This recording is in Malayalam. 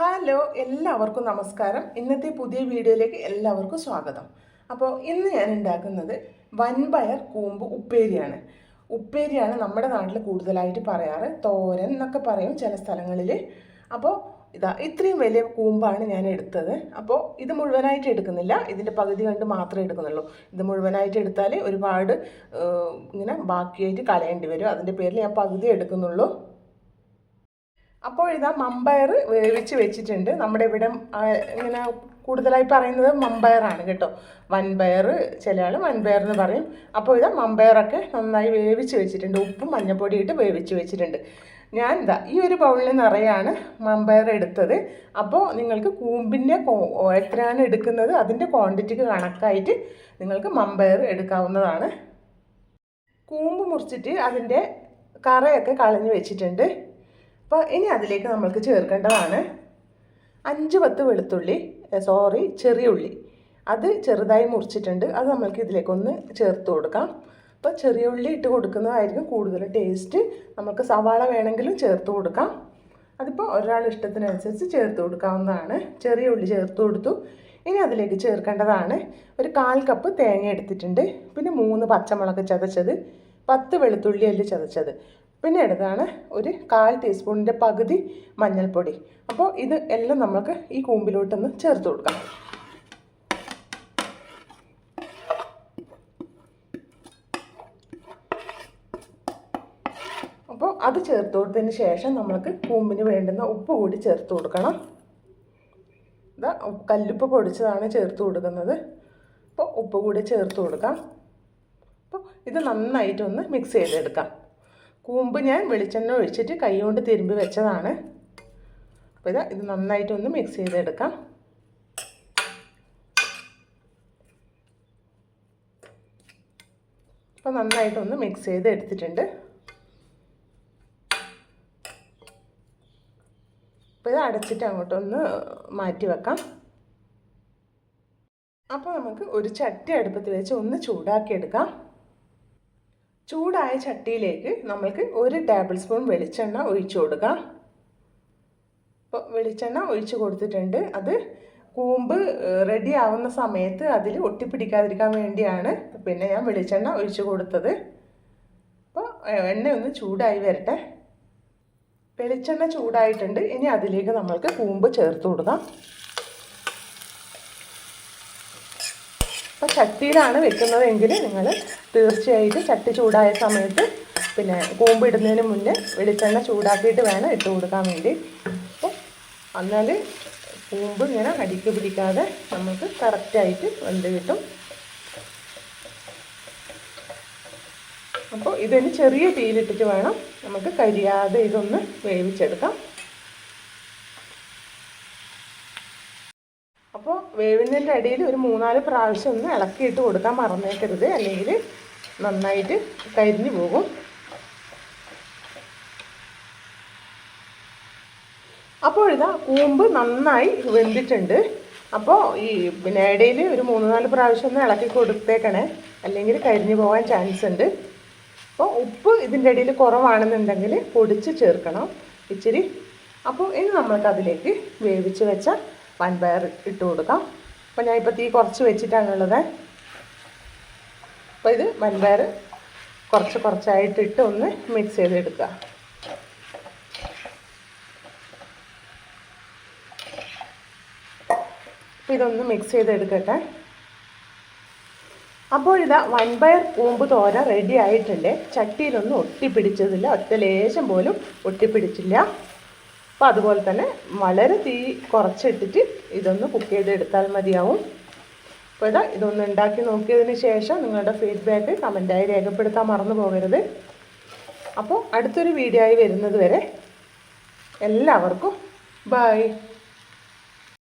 ഹലോ എല്ലാവർക്കും നമസ്കാരം. ഇന്നത്തെ പുതിയ വീഡിയോയിലേക്ക് എല്ലാവർക്കും സ്വാഗതം. അപ്പോൾ ഇന്ന് ഞാൻ ഉണ്ടാക്കുന്നത് വൻപയർ കൂമ്പ് ഉപ്പേരിയാണ്. ഉപ്പേരിയാണ് നമ്മുടെ നാട്ടിൽ കൂടുതലായിട്ട് പറയാറ്. തോരൻ എന്നൊക്കെ പറയും ചില സ്ഥലങ്ങളിൽ അപ്പോൾ ഇതാ ഇത്രയും വലിയ കൂമ്പാണ് ഞാൻ എടുത്തത്. അപ്പോൾ ഇത് മുഴുവനായിട്ട് എടുക്കുന്നില്ല. ഇതിന്റെ പകുതി കണ്ട് മാത്രമേ എടുക്കുന്നുള്ളൂ. ഇത് മുഴുവനായിട്ട് എടുത്താൽ ഒരുപാട് ഇങ്ങനെ ബാക്കിയായിട്ട് കളയേണ്ടി വരും. അതിന്റെ പേരിൽ ഞാൻ പകുതി എടുക്കുന്നുള്ളൂ. അപ്പോൾ ഇതാ മമ്പയർ വേവിച്ച് വെച്ചിട്ടുണ്ട്. നമ്മുടെ ഇവിടെ ഇങ്ങനെ കൂടുതലായി പറയുന്നത് മമ്പയറാണ് കേട്ടോ. വൻപയർ ചില ആൾ വൻപയർ എന്ന് പറയും. അപ്പോൾ ഇതാ മമ്പയറൊക്കെ നന്നായി വേവിച്ച് വെച്ചിട്ടുണ്ട്. ഉപ്പും മഞ്ഞപ്പൊടി ഇട്ട് വേവിച്ച് വെച്ചിട്ടുണ്ട്. ഞാൻ എന്താ ഈ ഒരു ബൗളിൽ നിറയാണ് മമ്പയർ എടുത്തത്. അപ്പോൾ നിങ്ങൾക്ക് കൂമ്പിന്റെ എത്രയാണ് എടുക്കുന്നത്? അതിന്റെ ക്വാണ്ടിറ്റിക്ക് കണക്കായിട്ട് നിങ്ങൾക്ക് മമ്പയർ എടുക്കാവുന്നതാണ്. കൂമ്പ് മുറിച്ചിട്ട് അതിന്റെ കറയൊക്കെ കളഞ്ഞ് വെച്ചിട്ടുണ്ട്. അപ്പോൾ ഇനി അതിലേക്ക് നമ്മൾക്ക് ചേർക്കേണ്ടതാണ് അഞ്ച് പത്ത് വെളുത്തുള്ളി സോറി ചെറിയ ഉള്ളി. അത് ചെറുതായി മുറിച്ചിട്ടുണ്ട്. അത് നമ്മൾക്ക് ഇതിലേക്കൊന്ന് ചേർത്ത് കൊടുക്കാം. അപ്പോൾ ചെറിയ ഉള്ളി ഇട്ട് കൊടുക്കുന്നതായിരിക്കും കൂടുതൽ ടേസ്റ്റ്. നമുക്ക് സവാള വേണമെങ്കിലും ചേർത്ത് കൊടുക്കാം. അതിപ്പോൾ ഒരാൾ ഇഷ്ടത്തിനനുസരിച്ച് ചേർത്ത് കൊടുക്കാവുന്നതാണ്. ചെറിയ ഉള്ളി ചേർത്ത് കൊടുത്തു. ഇനി അതിലേക്ക് ചേർക്കേണ്ടതാണ് ഒരു കാൽ കപ്പ് തേങ്ങ എടുത്തിട്ടുണ്ട്. പിന്നെ മൂന്ന് പച്ചമുളക് ചതച്ചത്. പത്ത് വെളുത്തുള്ളി അല്ലി ചതച്ചത്. പിന്നെ എടുത്താണ് ഒരു കാൽ ടീസ്പൂണിന്റെ പകുതി മഞ്ഞൾപ്പൊടി. അപ്പോൾ ഇത് എല്ലാം നമുക്ക് ഈ കൂമ്പിലോട്ടൊന്ന് ചേർത്ത് കൊടുക്കാം അപ്പോൾ അത് ചേർത്ത് കൊടുത്തതിന് ശേഷം നമ്മൾക്ക് കൂമ്പിന് വേണ്ടുന്ന ഉപ്പ് കൂടി ചേർത്ത് കൊടുക്കണം. ഇതാ കല്ലുപ്പ് പൊടിച്ചതാണ് ചേർത്ത് കൊടുക്കുന്നത്. അപ്പോൾ ഉപ്പ് കൂടി ചേർത്ത് കൊടുക്കാം. അപ്പോൾ ഇത് നന്നായിട്ടൊന്ന് മിക്സ് ചെയ്തെടുക്കാം. കൂമ്പ് ഞാൻ വെളിച്ചെണ്ണ ഒഴിച്ചിട്ട് കൈ കൊണ്ട് തിരുമ്പി വെച്ചതാണ്. അപ്പോൾ ഇതാ ഇത് നന്നായിട്ടൊന്ന് മിക്സ് ചെയ്തെടുക്കാം. അപ്പോൾ നന്നായിട്ടൊന്ന് മിക്സ് ചെയ്ത് എടുത്തിട്ടുണ്ട് അപ്പോൾ ഇത് അടച്ചിട്ട് അങ്ങോട്ടൊന്ന് മാറ്റി വെക്കാം. അപ്പോൾ നമുക്ക് ഒരു ചട്ടി അടുപ്പത്ത് വെച്ച് ഒന്ന് ചൂടാക്കി എടുക്കാം ചൂടായ ചട്ടിയിലേക്ക് നമ്മൾക്ക് ഒരു ടേബിൾ സ്പൂൺ വെളിച്ചെണ്ണ ഒഴിച്ചു കൊടുക്കാം. അപ്പോൾ വെളിച്ചെണ്ണ ഒഴിച്ചു കൊടുത്തിട്ടുണ്ട്. അത് കൂമ്പ് റെഡി ആവുന്ന സമയത്ത് അതിൽ ഒട്ടിപ്പിടിക്കാതിരിക്കാൻ വേണ്ടിയാണ് പിന്നെ ഞാൻ വെളിച്ചെണ്ണ ഒഴിച്ചു കൊടുത്തത്. അപ്പോൾ എണ്ണ ഒന്ന് ചൂടായി വരട്ടെ. വെളിച്ചെണ്ണ ചൂടായിട്ടുണ്ട്. ഇനി അതിലേക്ക് നമ്മൾക്ക് കൂമ്പ് ചേർത്ത് കൊടുക്കാം. അപ്പോൾ ചട്ടിയിലാണ് വെക്കുന്നതെങ്കിൽ നിങ്ങൾ തീർച്ചയായിട്ടും ചട്ടി ചൂടായ സമയത്ത് പിന്നെ കൂമ്പ് ഇടുന്നതിന് മുന്നേ വെളിച്ചെണ്ണ ചൂടാക്കിയിട്ട് വേണം ഇട്ട് കൊടുക്കാൻ വേണ്ടി. അപ്പോൾ എന്നാൽ കൂമ്പ് ഇങ്ങനെ അടിക്ക് പിടിക്കാതെ നമുക്ക് കറക്റ്റായിട്ട് വെന്ത് കിട്ടും. അപ്പോൾ ഇതിന് ചെറിയ തീയിലിട്ടിട്ട് വേണം നമുക്ക് കരിയാതെ ഇതൊന്ന് വേവിച്ചെടുക്കാം. അപ്പോൾ വേവുന്നതിന്റെ അടിയിൽ ഒരു മൂന്നാൽ പ്രാവശ്യം ഒന്ന് ഇളക്കിയിട്ട് കൊടുക്കാൻ മറന്നേക്കരുത്. അല്ലെങ്കിൽ നന്നായിട്ട് കരിഞ്ഞു പോകും. അപ്പോൾ ഇതാ കൂമ്പ് നന്നായി വെന്തിട്ടുണ്ട്. അപ്പോൾ ഈ പിന്നെ ഇടയിൽ ഒരു മൂന്ന് നാല് പ്രാവശ്യം ഒന്ന് ഇളക്കി കൊടുത്തേക്കണേ. അല്ലെങ്കിൽ കരിഞ്ഞു പോകാൻ ചാൻസ് ഉണ്ട്. അപ്പോൾ ഉപ്പ് ഇതിന്റെ ഇടയിൽ കുറവാണെന്നുണ്ടെങ്കിൽ പൊടിച്ച് ചേർക്കണം ഇച്ചിരി. അപ്പോൾ ഇനി നമ്മൾക്ക് അതിലേക്ക് വേവിച്ച് വെച്ച വൻപയർ ഇട്ട് കൊടുക്കാം. അപ്പോൾ ഞാൻ ഇപ്പോൾ തീ കുറച്ച് വെച്ചിട്ടാണുള്ളത്. അപ്പോൾ ഇത് വൻപയർ കുറച്ച് കുറച്ചായിട്ട് ഇട്ട് ഒന്ന് മിക്സ് ചെയ്തെടുക്കുക. അപ്പോൾ ഇതൊന്ന് മിക്സ് ചെയ്തെടുക്കട്ടെ. അപ്പോൾ ഇതാ വൻപയർ കൂമ്പ് തോര റെഡി ആയിട്ടുണ്ട്. ചട്ടിയിലൊന്നും ഒട്ടിപ്പിടിച്ചതില്ല. ഒറ്റ ലേശം പോലും ഒട്ടിപ്പിടിച്ചില്ല. അപ്പോൾ അതുപോലെ തന്നെ വളരെ തീ കുറച്ചിട്ടിട്ട് ഇതൊന്ന് കുക്ക് ചെയ്തെടുത്താൽ മതിയാവും. അപ്പോൾ ഇതാ ഇതൊന്ന് ഉണ്ടാക്കി നോക്കിയതിന് ശേഷം നിങ്ങളുടെ ഫീഡ്ബാക്ക് കമന്റായി രേഖപ്പെടുത്താൻ മറന്നു പോകരുത്. അപ്പോൾ അടുത്തൊരു വീഡിയോ ആയി വരുന്നത് വരെ എല്ലാവർക്കും ബൈ